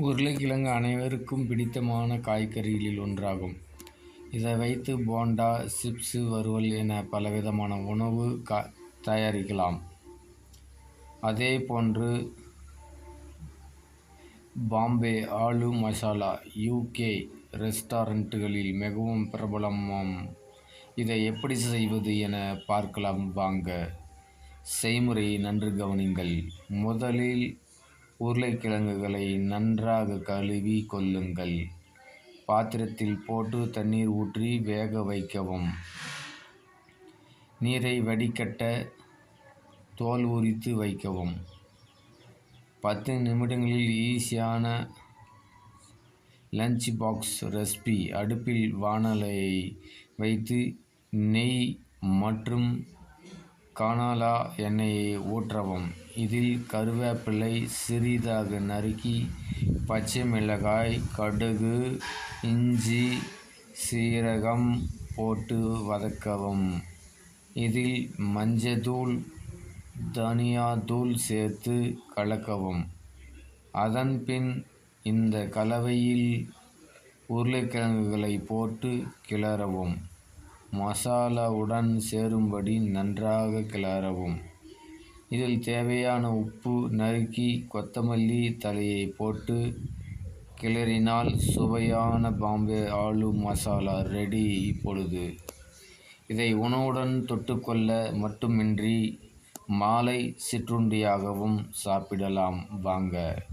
உருளைக்கிழங்கு அனைவருக்கும் பிடித்தமான காய்கறிகளில் ஒன்றாகும். இதை வைத்து போண்டா, சிப்ஸு வறுவல் என பலவிதமான உணவு தயாரிக்கலாம். அதே போன்று பாம்பே ஆலு மசாலா யூகே ரெஸ்டாரண்ட்டுகளில் மிகவும் பிரபலமாம். இதை எப்படி செய்வது என பார்க்கலாம் வாங்க. செய்முறையை நன்று கவனிங்கள் முதலில் உருளைக்கிழங்குகளை நன்றாக கழுவி கொள்ளுங்கள். பாத்திரத்தில் போட்டு தண்ணீர் ஊற்றி வேக வைக்கவும். நீரை வடிகட்ட தோல் உரித்து வைக்கவும். பத்து நிமிடங்களில் ஈஸியான லஞ்ச் பாக்ஸ் ரெசிபி அடுப்பில் வானலையை வைத்து நெய் மற்றும் கானாலா எண்ணெயை ஊற்றவும். இதில் கருவேப்பிலை சிறிதாக நறுக்கி, பச்சை மிளகாய், கடுகு, இஞ்சி, சீரகம் போட்டு வதக்கவும். இதில் மஞ்சத்தூள் தனியாத்தூள் சேர்த்து கலக்கவும். அதன் பின் இந்த கலவையில் உருளைக்கிழங்குகளை போட்டு கிளறவும். மசாலாவுடன் சேரும்படி நன்றாக கிளறவும். இதில் தேவையான உப்பு, நறுக்கி கொத்தமல்லி தலையை போட்டு கிளறினால் சுவையான பாம்பே ஆலு மசாலா ரெடி. இப்பொழுது இதை உணவுடன் தொட்டுக்கொள்ள மட்டுமின்றி மாலை சிற்றுண்டியாகவும் சாப்பிடலாம் வாங்க.